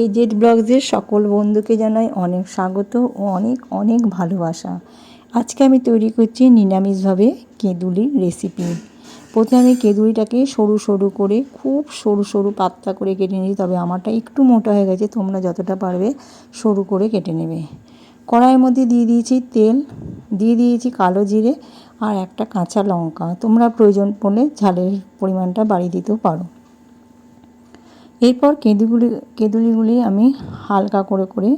এই জেড ব্লগসের সকল বন্ধুকে জানাই অনেক স্বাগত ও অনেক অনেক ভালোবাসা। আজকে আমি তৈরি করছি নিরামিষভাবে কেঁদুলির রেসিপি। প্রথমে আমি কেঁদুলিটাকে সরু সরু করে, খুব সরু সরু পাতলা করে কেটে নিয়েছি, তবে আমারটা একটু মোটা হয়ে গেছে, তোমরা যতটা পারবে সরু করে কেটে নেবে। কড়াইয়ের মধ্যে দিয়ে দিয়েছি তেল, দিয়ে দিয়েছি কালো জিরে আর একটা কাঁচা লঙ্কা। তোমরা প্রয়োজন পড়লে ঝালের পরিমাণটা বাড়িয়ে দিতেও পারো। এরপর কেঁদুগুলি, কেঁদুলিগুলি আমি হালকা করে করে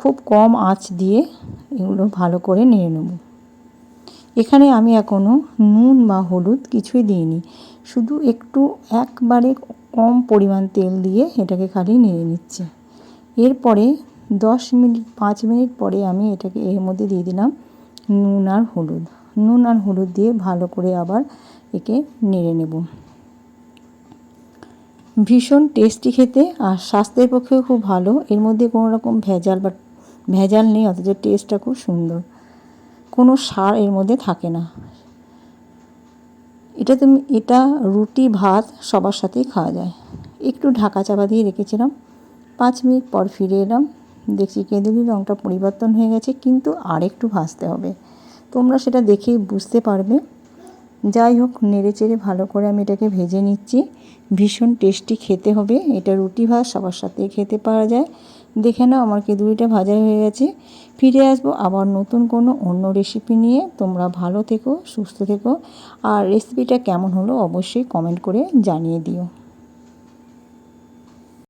খুব কম আঁচ দিয়ে এগুলো ভালো করে নিয়ে নেব। এখানে আমি এখনও নুন বা হলুদ কিছুই দিইনি। শুধু একটু একবারে কম পরিমাণ তেল দিয়ে এটাকে খালি নেড়ে নিচ্ছে। এরপরে দশ মিনিট, পাঁচ মিনিট পরে আমি এটাকে এর মধ্যে দিয়ে দিলাম নুন আর হলুদ। নুন আর হলুদ দিয়ে ভালো করে আবার একে নেড়ে নেব। ভীষণ টেস্টি খেতে আর স্বাস্থ্যের পক্ষেও খুব ভালো। এর মধ্যে কোনো রকম ভেজাল বা ভেজাল নেই, অথচ টেস্টটা খুব সুন্দর। কোনো সার এর মধ্যে থাকে না। এটা তুমি, এটা রুটি, ভাত সবার সাথেই খাওয়া যায়। একটু ঢাকা চাপা দিয়ে রেখেছিলাম। পাঁচ মিনিট পর ফিরে এলাম। দেখছি কেঁদুলি রঙটা পরিবর্তন হয়ে গেছে, কিন্তু আর একটু ভাজতে হবে। তোমরা সেটা দেখেই বুঝতে পারবে। যাই হোক, নেড়ে চেড়ে ভালো করে আমি এটাকে ভেজে নিচ্ছি। ভীষণ টেস্টি খেতে হবে। এটা রুটি ভাত, সবার সাথে খেতে পারা যায়। দেখে নাও আমার কেঁদুরিটা ভাজা হয়ে গেছে। ফিরে আসব আবার নতুন কোনো অন্য রেসিপি নিয়ে। তোমরা ভালো থেকো, সুস্থ থেকো। আর রেসিপিটা কেমন হলো অবশ্যই কমেন্ট করে জানিয়ে দিও।